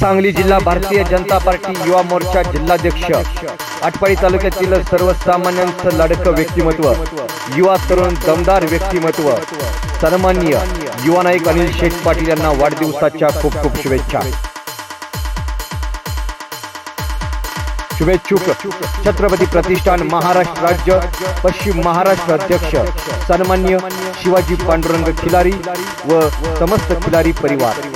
सांगली जिल्हा भारतीय जनता पार्टी युवा मोर्चा जिल्हाध्यक्ष. आटपाडी तालुक्यातील सर्वसामान्यांचं लाडकं व्यक्तिमत्व युवा तरुण दमदार व्यक्तिमत्व सन्माननीय युवा नायक अनिल शेठ पाटील यांना वाढदिवसाच्या खूप खूप शुभेच्छा. शुभेच्छुक छत्रपती प्रतिष्ठान महाराष्ट्र राज्य पश्चिम महाराष्ट्र अध्यक्ष सन्मान्य शिवाजी पांडुरंग खिलारी व समस्त खिलारी परिवार.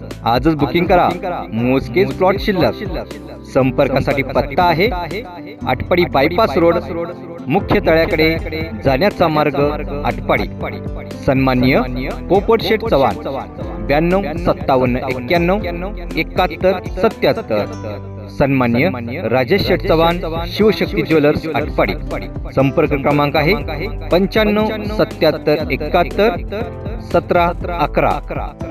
आजच बुकिंग करा. मोजकेच प्लॉट शिल्लक. संपर्कासाठी पत्ता आहे. आटपाडी बायपास रोड मुख्य तळ्याकडे जाण्याचा मार्ग आटपाडी. सन्माननीय पोपट शेठ चव्हाण. ब्याण्णव सत्तावन्न एक्क्याण्णव एकाहत्तर सत्याहत्तर. सन्मान्य राजेश शेठ चव्हाण शिवशक्ती ज्वेलर्स आटपाडी. संपर्क क्रमांक आहे पंच्याण्णव सत्याहत्तर एकाहत्तर सतरा अकरा.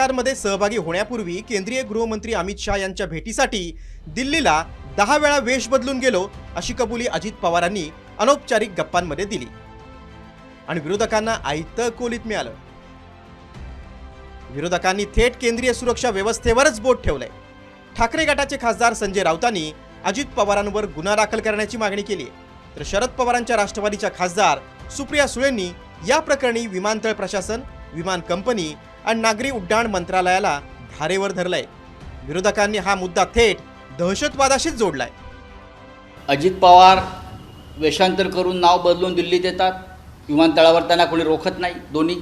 सरकारमध्ये सहभागी होण्यापूर्वी केंद्रीय गृहमंत्री अमित शहा यांच्या भेटीसाठी दिल्लीला दहा वेळा वेश बदलून गेलो अशी कबुली अजित पवारांनी अनौपचारिक गप्पांमध्ये दिली. आणि विरोधकांना आयत कोलीत मिळालं. विरोधकांनी थेट केंद्रीय सुरक्षा व्यवस्थेवरच बोट ठेवलंय. ठाकरे गटाचे खासदार संजय राऊतांनी अजित पवारांवर गुन्हा दाखल करण्याची मागणी केली तर शरद पवारांच्या राष्ट्रवादीच्या खासदार सुप्रिया सुळेंनी या प्रकरणी विमानतळ प्रशासन विमान कंपनी आणि नागरी उड्डाण मंत्रालयाला धारेवर धरलंय. विरोधकांनी हा मुद्दा थेट दहशतवादाशीच जोडलाय. अजित पवार वेषांतर करून नाव बदलून दिल्लीत येतात. विमानतळावर त्यांना कोणी रोखत नाही दोन्ही.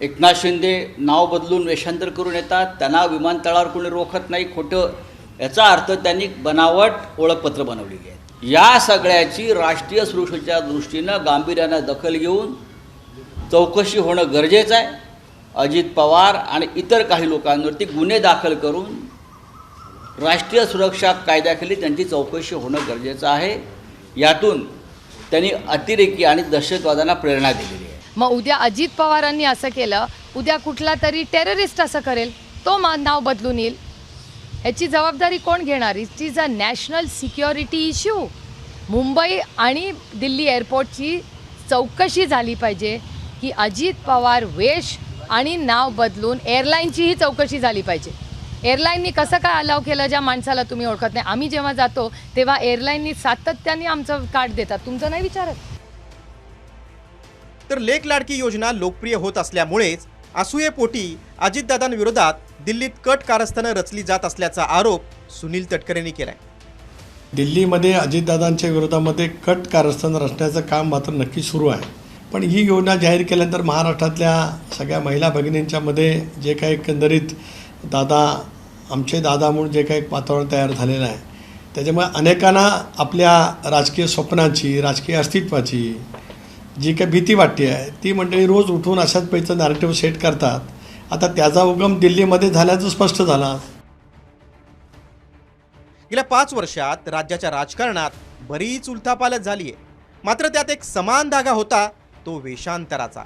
एकनाथ शिंदे नाव बदलून वेषांतर करून येतात. त्यांना विमानतळावर कोणी रोखत नाही खोटं. याचा अर्थ त्यांनी बनावट ओळखपत्र बनवलेली आहेत. या सगळ्याची राष्ट्रीय सुरक्षेच्या दृष्टीनं गांभीर्यानं दखल घेऊन चौकशी होणं गरजेचं आहे. अजित पवार आणि इतर काही लोकांवरती गुन्हे दाखल करून राष्ट्रीय सुरक्षा कायद्याखाली त्यांची चौकशी होणं गरजेचं आहे. यातून त्यांनी अतिरेकी आणि दहशतवादांना प्रेरणा दिलेली आहे. मग उद्या अजित पवारांनी असं केलं उद्या कुठला तरी टेररिस्ट असं करेल तो मा नाव बदलून येईल. ह्याची जबाबदारी कोण घेणार? It is a national security issue Mumbai आणि दिल्ली एअरपोर्टची चौकशी झाली पाहिजे. की अजित पवार वेश आणि नाव बदलून एअरलाईनचीही चौकशी झाली पाहिजे. एअरलाईननी कसं काय अलाव केलं ज्या माणसाला तुम्ही ओळखत नाही? आम्ही जेव्हा जातो तेव्हा एअरलाईननी सातत्याने आमचं कार्ड देतात. तुमचं नाही विचारत? तर लेख लाडकी योजना लोकप्रिय होत असल्यामुळेच असूयेपोटी अजितदादांविरोधात दिल्लीत कट कारस्थानं रचली जात असल्याचा आरोप सुनील तटकरेंनी केलाय. दिल्लीमध्ये अजितदादांच्या विरोधामध्ये कट कारस्थान रचण्याचं काम मात्र नक्की सुरू आहे. पण ही योजना जाहीर केल्यानंतर महाराष्ट्रातल्या सगळ्या महिला भगिनींच्यामध्ये जे काही एकंदरीत दादा आमचे दादा म्हणून जे काही वातावरण तयार झालेलं आहे त्याच्यामुळे अनेकांना आपल्या राजकीय स्वप्नाची राजकीय अस्तित्वाची जी काही भीती वाटते आहे ती मंडळी रोज उठून अशाच पैचं नॅरेटिव्ह सेट करतात. आता त्याचा उगम दिल्लीमध्ये झाल्याचं स्पष्ट झाला. गेल्या पाच वर्षात राज्याच्या राजकारणात बरीच उलथापालत झाली आहे मात्र त्यात एक समान धागा होता तो वेषांतराचा.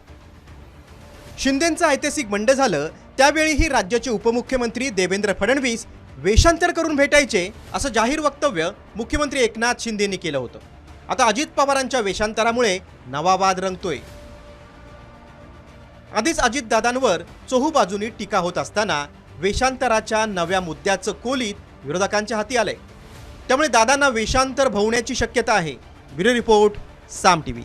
शिंदेचं ऐतिहासिक बंड झालं त्यावेळीही राज्याचे उपमुख्यमंत्री देवेंद्र फडणवीस वेषांतर करून भेटायचे असं जाहीर वक्तव्य मुख्यमंत्री एकनाथ शिंदेनी केलं होतं. आता अजित पवारांच्या वेषांतरामुळे नवा वाद रंगतोय. आधीच अजितदादांवर चोहूबाजूनी टीका होत असताना वेषांतराच्या नव्या मुद्द्याचं कोलीत विरोधकांच्या हाती आलंय. त्यामुळे दादांना वेषांतर भवण्याची शक्यता आहे. Bureau report Saam TV.